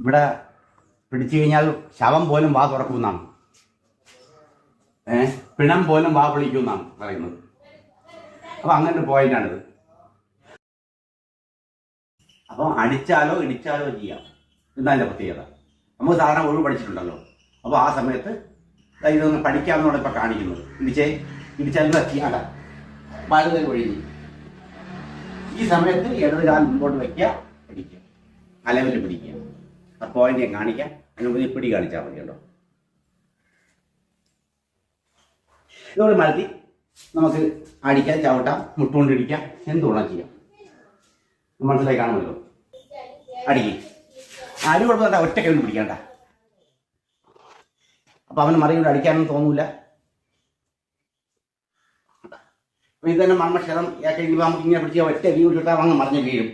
ഇവിടെ പിടിച്ചു കഴിഞ്ഞാൽ ശവം പോലും വാ തുറക്കുമെന്നാണ് ഏഹ് പിണം പോലും വാ വിളിക്കുമെന്നാണ് പറയുന്നത്. അപ്പൊ അങ്ങനെ ഒരു പോയിന്റാണിത്. അപ്പോൾ അടിച്ചാലോ ഇടിച്ചാലോ ചെയ്യാം. എന്നതിന്റെ പ്രത്യേകത. നമുക്ക് സാധാരണ ഒഴിവ് പഠിച്ചിട്ടുണ്ടല്ലോ. അപ്പോൾ ആ സമയത്ത് ഇതൊന്ന് പഠിക്കാമെന്നാണ് ഇപ്പം കാണിക്കുന്നത്. ഇടിച്ചേ ഇടിച്ചാലും എത്തിയാല വലത് ഒഴിഞ്ഞു ഈ സമയത്ത് ഇടത് കാലം മുമ്പോട്ട് വയ്ക്കുക പിടിക്കുക. അലവിൽ പിടിക്കുക. ആ പോയിന്റ് ഞാൻ കാണിക്കാം. അതിനുമ്പോൾ ഇപ്പിടി പിടി കാണിച്ചാൽ മതി കേട്ടോ. ഇതോടെ മലത്തി നമുക്ക് അടിക്കാം ചവിട്ടാം മുട്ടുകൊണ്ടിടിക്കാം എന്തുകൊണ്ടാ ചെയ്യാം? മനസ്സിലായി കാണുമല്ലോ. അടിക്കും. ആരും കുഴപ്പമില്ല ഒറ്റ കൈ പിടിക്കണ്ട. അപ്പൊ അവന് മറിയോട് അടിക്കാനൊന്നും തോന്നൂല. അപ്പൊ ഇത് തന്നെ മർമ്മക്ഷരം നമുക്ക് ഇങ്ങനെ പിടിച്ച ഒറ്റ കൈ ഇട്ടാൽ അങ്ങ് മറിഞ്ഞ് വീഴും.